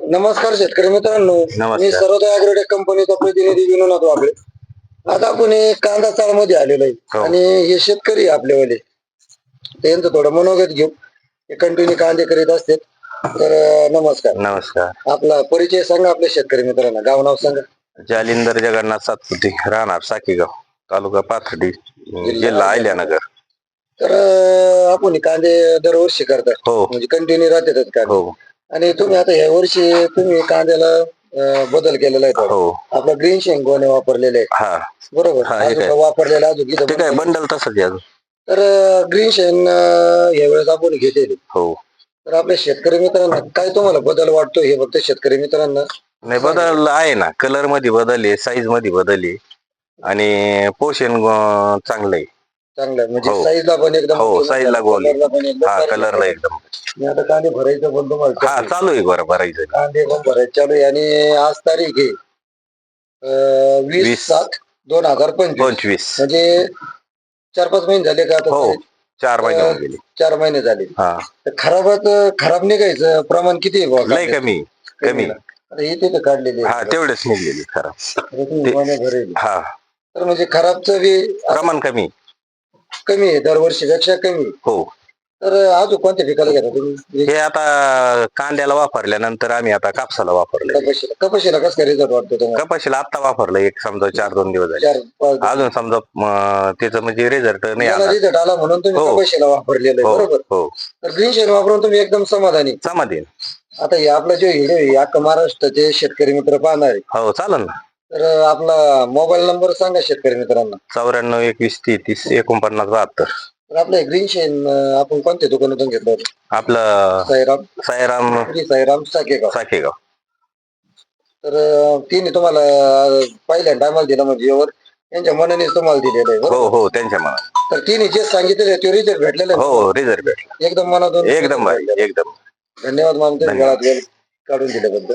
नमस्कार शेतकरी मित्रांनो. नमस्कार. मी सर्वोदय अॅग्रोटेक कंपनीचा प्रतिनिधी विनोद वाबळे. आता आपण हे कांदा चाळमध्ये आलेलो हो. आहे आणि हे शेतकरी आहे. आपलेवाले त्यांचं थोडं मनोगत घेऊ. हे कंटिन्यू कांदे करीत असते तर अं, नमस्कार. नमस्कार. आपला परिचय सांगा आपल्या शेतकरी मित्रांना. गाव नाव सांगा. जालिंदर जगन्नाथ सातपुते राहणार साकीगाव तालुका पाथर्डी जिल्हा अहिल्यानगर. तर अं, आपण हे कांदे दरवर्षी करतात. हो. म्हणजे कंटिन्यू राहतातच कांदे. हो. आणि तुम्ही आता ह्या वर्षी तुम्ही कांद्याला अं, बदल केलेला आहे थोडा. हो. आपला ग्रीन शेंगोने वापरलेले आहे हा. बरोबर. हा, हे अजून काय? वापरलेला अजून इथं ते काय पण- बंडल तसंच आहे अजून? तर ग्रीन शेण यावेळेस आपण घेतलेली. हो. तर आपल्या शेतकरी मित्रांना काय तुम्हाला बदल वाटतो हे फक्त शेतकरी मित्रांना? नाही बदल आहे ना. कलरमध्ये बदल आहे साईजमध्ये बदल आहे. आणि पोषण चांगलं आहे. चांगला. म्हणजे हो. साईजला पण एकदम हो, साईजला गोल आहे. कलरला पण एकदम हा भारी कलरला आहे. एकदम मी आता कांदे भरायचं पण तुम्हाला हा. चालू आहे बरं भरायचं कांदे पण भरायचे चालू आहे आणि आज तारीख आहे अं, वीस वीस. सात दोन हजार पंचवीस पंचवीस म्हणजे चार पाच महिने झाले का आता हो. तरी? चार महिने होऊन गेले चार महिने झाले हा तर खराबात खराब निघायचं प्रमाण किती आहे बुवा कांद्याचं? कमी कमी आता इथे तर काढलेले हा तेवढेच निघलेली खरं आता तुम्ही कोणी भरेल. हा तर म्हणजे खराबचं बी प्रमाण कमी कमी आहे दरवर्षीपेक्षा कमी. हो. तर अजून कोणत्या पिकाला घेता तुम्ही? हे आता कांद्याला वापरल्यानंतर आम्ही आता कापसाला वापरलंय. कपाशीला कपाशीला कसं काय रिझल्ट वाटतो तुम्हाला? कपाशीला आता वापरलं एक समजा चार दोन दिवस झाले. चार पाच अजून समजा म, त्याचं म्हणजे रिझल्ट नाही आला. रिझल्ट आला म्हणून तुम्ही हो. कपाशीला वापरलेलं आहे हो बरोबर? हो. तर ग्रीन वापरून तुम्ही एकदम समाधानी. समाधीन. आता हे आपला जो आहे अख्खा महाराष्ट्राचे शेतकरी मित्र पाहणार आहे हो चालेल ना. तर आपला मोबाईल नंबर सांगा शेतकरी मित्रांना. चौऱ्याण्णव एकवीस तेहतीस एकोणपन्नास बहात्तर. तर आपलं ग्रीन अं, आपण कोणत्या दुकानातून घेतलं होतं? आपलं साईराम. सायराम श्री साईराम साकेगाव. साखेगाव तर अं, तिने तुम्हाला अं, पहिल्या टायमाला दिला म्हणजे यावर त्यांच्या मनानेच तुम्हाला दिलेलं आहे बरोबर? हो हो त्यांच्या मनात तर तिने जे सांगितलेलं ते रिझल्ट भेटलेलं आहे. हो रिझल्ट भेटला. एकदम मनातून एकदम भारी एकदम. धन्यवाद मानतो धन्यवाद. गळात वेळ काढून दिल्याबद्दल.